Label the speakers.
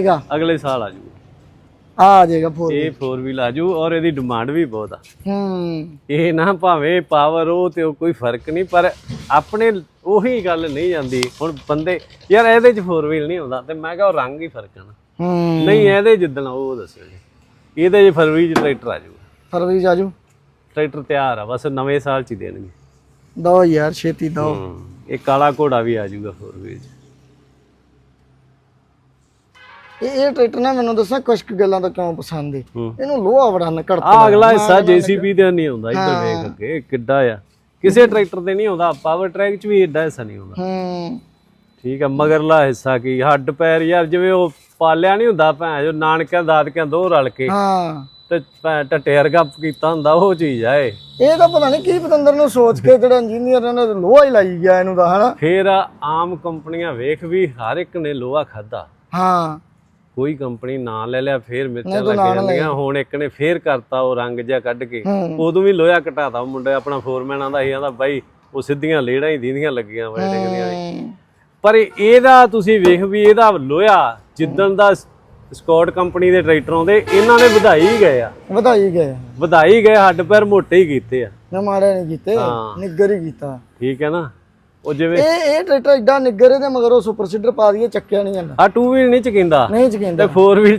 Speaker 1: ਹੈਗਾ
Speaker 2: ਅਗਲੇ ਸਾਲ ਆ ਜੂ
Speaker 1: ਆ ਜਾਏਗਾ ਫੋਰ
Speaker 2: ਇਹ 4 ਵੀਲ ਆ ਜੂ ਔਰ ਇਹਦੀ ਡਿਮਾਂਡ ਵੀ ਬਹੁਤ ਆ।
Speaker 1: ਹੂੰ।
Speaker 2: ਇਹ ਨਾ ਭਾਵੇਂ ਪਾਵਰ ਉਹ ਤੇ ਉਹ ਕੋਈ ਫ਼ਰਕ ਨਹੀਂ ਪਰ ਆਪਣੇ ਉਹੀ ਗੱਲ ਨਹੀਂ ਜਾਂਦੀ। ਹੁਣ ਬੰਦੇ ਯਾਰ ਇਹਦੇ ਚ 4 ਵੀਲ ਨਹੀਂ ਆਉਂਦਾ ਤੇ ਮੈਂ ਕਿਹਾ ਉਹ ਰੰਗ ਹੀ ਫ਼ਰਕ ਆ ਨਾ।
Speaker 1: ਹੂੰ।
Speaker 2: ਨਹੀਂ ਇਹਦੇ ਜਿੱਦਣ ਉਹ ਦੱਸਿਓ ਜੀ। ਇਹਦੇ ਚ ਫਰਵਰੀ ਚ ਟਰੈਕਟਰ ਆ ਜੂ
Speaker 1: ਫਰਵਰੀ ਜਾਜੂ
Speaker 2: ਟਰੈਕਟਰ ਤਿਆਰ ਆ ਬਸ ਨਵੇਂ ਸਾਲ ਚ ਹੀ ਦੇਣਗੇ।
Speaker 1: ਦੋ ਯਾਰ ਛੇਤੀ ਦੋ।
Speaker 2: ਹੂੰ, ਇਹ ਕਾਲਾ ਘੋੜਾ ਵੀ ਆ ਜੂਗਾ 4 ਵੀਲ ਚ
Speaker 1: ਇਹ ਇਹ ਟਰੈਕਟਰ ਨਾ ਮੈਨੂੰ ਦੱਸਾਂ ਕੁਝ ਕੁ ਗੱਲਾਂ ਤੋਂ ਕਿਉਂ ਪਸੰਦ ਏ।
Speaker 2: ਹੂੰ।
Speaker 1: ਇਹਨੂੰ ਲੋਹਾ ਬੜਾ ਨਕੜਦਾ
Speaker 2: ਆ ਅਗਲਾ ਹਿੱਸਾ ਜੀਸੀਬੀ ਤੇ ਨਹੀਂ ਆਉਂਦਾ ਇੱਧਰ ਵੇਖ ਅੱਗੇ ਕਿੱਡਾ ਆ। ਕਿਸੇ ਟਰੈਕਟਰ ਤੇ ਨਹੀਂ ਆਉਂਦਾ ਪਾਵਰ ਟਰੈਕ ਚ ਵੀ ਏਡਾ ਹਿੱਸਾ ਨਹੀਂ ਆਉਂਦਾ।
Speaker 1: ਹੂੰ।
Speaker 2: ਠੀਕ ਆ ਮਗਰਲਾ ਹਿੱਸਾ ਕੀ ਹੱਡ ਪੈਰ ਯਾਰ ਜਿਵੇਂ ਉਹ ਪਾਲਿਆ ਨਹੀਂ ਹੁੰਦਾ ਭੈਣ ਜੋ ਨਾਨਕਿਆਂ ਦਾਦਕਿਆਂ ਦੋ ਰਲ ਕੇ।
Speaker 1: ਹਾਂ।
Speaker 2: ਤੇ ਭੈਣ ਟੱਟੇ ਵਰਗਾ ਕੀਤਾ ਹੁੰਦਾ ਉਹ ਚੀਜ਼ ਆ ਇਹ।
Speaker 1: ਇਹ ਤਾਂ ਪਤਾ ਨਹੀਂ ਕੀ ਪਤੰਦਰ ਨੂੰ ਸੋਚ ਕੇ ਜਿਹੜਾ ਇੰਜੀਨੀਅਰ ਨੇ ਲੋਹਾ ਹੀ ਲਾਈ ਗਿਆ ਇਹਨੂੰ ਤਾਂ ਹਨਾ?
Speaker 2: ਫੇਰ ਆਮ ਕੰਪਨੀਆਂ ਵੇਖ ਵੀ ਹਰ ਇੱਕ ਨੇ ਲੋਹਾ ਖਾਦਾ
Speaker 1: ਹਾਂ।
Speaker 2: ਕੋਈ ਕੰਪਨੀ ਨਾਂ ਲੈ ਲਿਆ ਫੇਰ ਮਿਰਚਾਂ ਲੱਗ ਜਾਂਦੀਆਂ ਹੁਣ ਇੱਕ ਨੇ ਫੇਰ ਕਰਤਾ ਉਹ ਰੰਗ ਜਿਹਾ ਕੱਢ ਕੇ। ਉਦੋਂ ਵੀ ਲੋਹਾ ਘਟਾਤਾ ਮੁੰਡਾ ਆਪਣਾ ਫੋਰਮੈਨ ਆਂਦਾ ਸੀ ਆਂਦਾ ਬਾਈ ਉਹ ਸਿੱਧੀਆਂ ਲੇੜਾਂ ਹੀ ਦੀਦੀਆਂ ਲੱਗੀਆਂ ਸੀ।
Speaker 1: ਹੂੰ।
Speaker 2: ਪਰ ਇਹਦਾ ਤੁਸੀਂ ਵੇਖ ਵੀ ਇਹਦਾ ਲੋਹਾ ਜਿੱਦਣ ਦਾ ਸਕਾਟ ਕੰਪਨੀ ਦੇ ਟਰੈਕਟਰ ਆਉਂਦੇ ਇਹਨਾਂ ਨੇ ਵਧਾਈ ਗਏ ਆ
Speaker 1: ਵਧਾਈ ਗਏ
Speaker 2: ਵਧਾਈ ਗਏ ਹੱਡ ਪੈਰ ਮੋਟੇ ਹੀ ਕੀਤੇ ਆ
Speaker 1: ਨਾ ਮਾੜੇ ਨਹੀਂ ਕੀਤੇ। ਨਿੱਗਰ ਹੀ ਕੀਤਾ
Speaker 2: ਠੀਕ ਹੈ ਨਾ ਉਹ ਜਿਵੇਂ
Speaker 1: ਇਹ ਇਹ ਟਰੈਕਟਰ ਐਡਾ ਨਿੱਗਰ ਇਹਦੇ ਮਗਰ ਉਹ ਸੁਪਰ ਸੀਡਰ ਪਾ ਦਈਏ ਚੱਕਿਆ ਨਹੀਂ ਜਾਂਦਾ।
Speaker 2: ਆ ਟੂ ਵੀਲ ਨਹੀਂ ਚਕਿੰਦਾ।
Speaker 1: ਨਹੀਂ ਚਕਿੰਦਾ।
Speaker 2: ਤੇ 4 ਵੀਲ